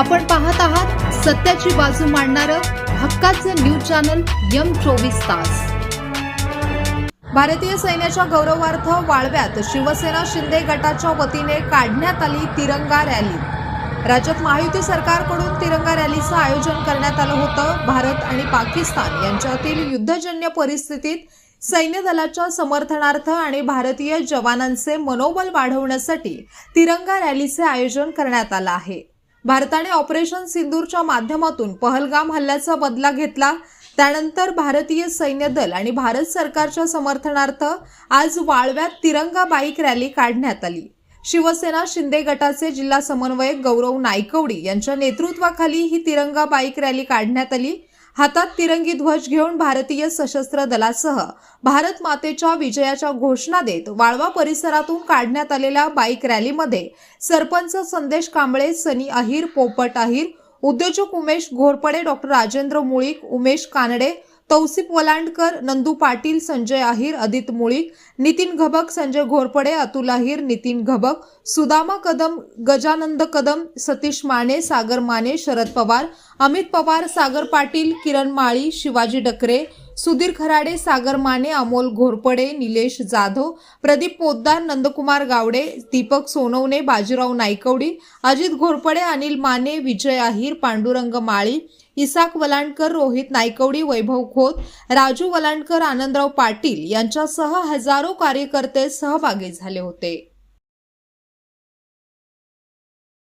आपण पाहत आहात सत्याची बाजू मांडणारं हक्काचं न्यूज चॅनल यम चोवीस तास. भारतीय सैन्याच्या गौरवार्थ वाळव्यात शिवसेना शिंदे गटाच्या वतीने काढण्यात आली तिरंगा रॅली. राज्यात महायुती सरकारकडून तिरंगा रॅलीचं आयोजन करण्यात आलं होतं. भारत आणि पाकिस्तान यांच्यातील युद्धजन्य परिस्थितीत सैन्य दलाच्या समर्थनार्थ आणि भारतीय जवानांचे मनोबल वाढवण्यासाठी तिरंगा रॅलीचे आयोजन करण्यात आलं आहे. भारताने ऑपरेशन सिंदूरच्या माध्यमातून पहलगाम हल्ल्याचा बदला घेतला. त्यानंतर भारतीय सैन्य दल आणि भारत सरकारच्या समर्थनार्थ आज वाळव्यात तिरंगा बाईक रॅली काढण्यात आली. शिवसेना शिंदे गटाचे जिल्हा समन्वयक गौरव नायकवडी यांच्या नेतृत्वाखाली ही तिरंगा बाईक रॅली काढण्यात आली. हातात तिरंगी ध्वज घेऊन भारतीय सशस्त्र दलासह भारत मातेच्या विजयाच्या घोषणा देत वाळवा परिसरातून काढण्यात आलेल्या बाईक रॅलीमध्ये सरपंच संदेश कांबळे सनी अहिर पोपट अहिर उद्योजक उमेश घोरपडे डॉक्टर राजेंद्र मुळीक उमेश कानडे तौसिफ वलांडकर नंदू पाटील संजय अहिर अदित मुळीक नितीन घबक संजय घोरपडे अतुल अहिर नितीन घबक सुदामा कदम गजानंद कदम सतीश माने सागर माने शरद पवार अमित पवार सागर पाटील किरण माळी शिवाजी डकरे सुधीर खराडे सागर माने अमोल घोरपडे निलेश जाधव प्रदीप पोद्दार नंदकुमार गावडे दीपक सोनवणे बाजीराव नायकवडी अजित घोरपडे अनिल माने विजय अहिर पांडुरंग माळी इसाक वलांडकर रोहित नायकवडी वैभव खोत राजू वलांडकर आनंदराव पाटील यांच्यासह हजारो कार्यकर्ते सहभागी झाले होते.